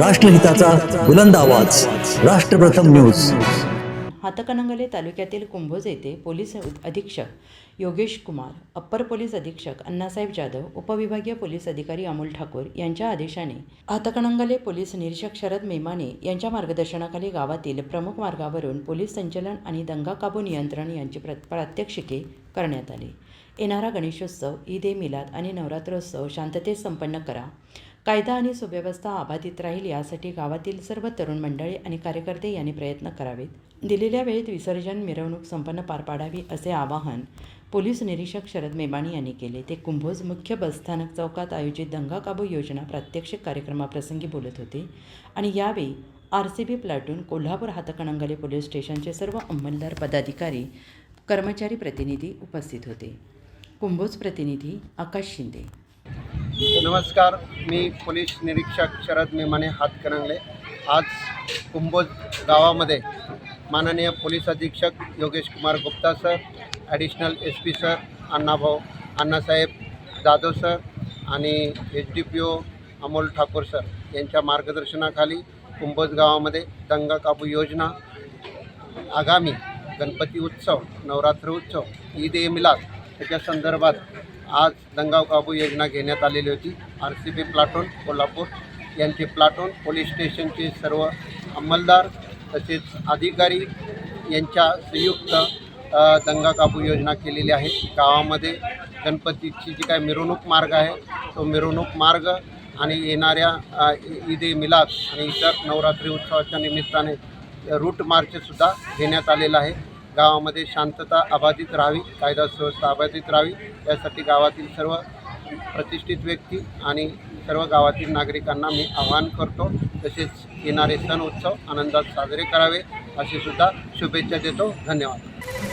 राष्ट्रहिताचा बुलंद आवाज. राष्ट्रप्रथम न्यूज. हातकणंगले तालुक्यातील कुंभोज येथे पोलीस अधीक्षक योगेश कुमार अप्पर पोलीस अधीक्षक अण्णासाहेब जाधव उपविभागीय पोलीस अधिकारी अमोल ठाकूर यांच्या आदेशाने हातकणंगले पोलीस निरीक्षक शरद मेमाने यांच्या मार्गदर्शनाखाली गावातील प्रमुख मार्गावरून पोलीस संचलन आणि दंगा काबू नियंत्रण यांची प्र प्रात्यक्षिके करण्यात आली. येणारा गणेशोत्सव ईद ए मिलाद आणि नवरात्रोत्सव शांततेत संपन्न करा. कायदा आणि सुव्यवस्था अबाधित राहील यासाठी गावातील सर्व तरुण मंडळी आणि कार्यकर्ते यांनी प्रयत्न करावेत. दिलेल्या वेळेत विसर्जन मिरवणूक संपन्न पार पाडावी असे आवाहन पोलीस निरीक्षक शरद मेमाणी यांनी केले. ते कुंभोज मुख्य बसस्थानक चौकात आयोजित दंगा काबू योजना प्रात्यक्षिक कार्यक्रमाप्रसंगी बोलत होते आणि यावेळी R C B platoon Kolhapur Hatkanangale police स्टेशनचे सर्व अंमलदार पदाधिकारी कर्मचारी प्रतिनिधी उपस्थित होते. कुंभोज प्रतिनिधी आकाश शिंदे नमस्कार मी पोलीस निरीक्षक शरद मेमाने हातकणंगले आज कुंभोज गावामध्ये माननीय पोलीस अधीक्षक Yogesh Kumar Gupta sir additional S P sir Annabhau Annasaheb Jadhav sir आणि H D P O Amol Thakur sir यांच्या मार्गदर्शनाखाली कुंभोज गावामध्ये दंगा काबू योजना आगामी गणपती उत्सव नवरात्र उत्सव ईद ए मिलाद त्याच्या संदर्भात आज दंगा काबू योजना घेण्यात आलेली होती. R C B platoon Kolhapur यांचे प्लाटून पोलीस स्टेशनचे सर्व अंमलदार तसेच अधिकारी यांच्या संयुक्त दंगा काबू योजना केलेली आहे. गावामध्ये गणपतीची जी काय मिरवणूक मार्ग आहे तो मिरवणूक मार्ग आणि येणाऱ्या ईद ए मिलाद आणि इतर नवरात्री उत्सवाच्या निमित्ताने रूट मार्चसुद्धा घेण्यात आलेला आहे. गावामध्ये शांतता अबाधित राहावी कायदा सुव्यवस्था अबाधित राहावी यासाठी गावातील सर्व प्रतिष्ठित व्यक्ती आणि सर्व गावातील नागरिकांना मी आवाहन करतो तसेच येणारे सण उत्सव आनंदात साजरे करावे अशी सुद्धा शुभेच्छा देतो. धन्यवाद.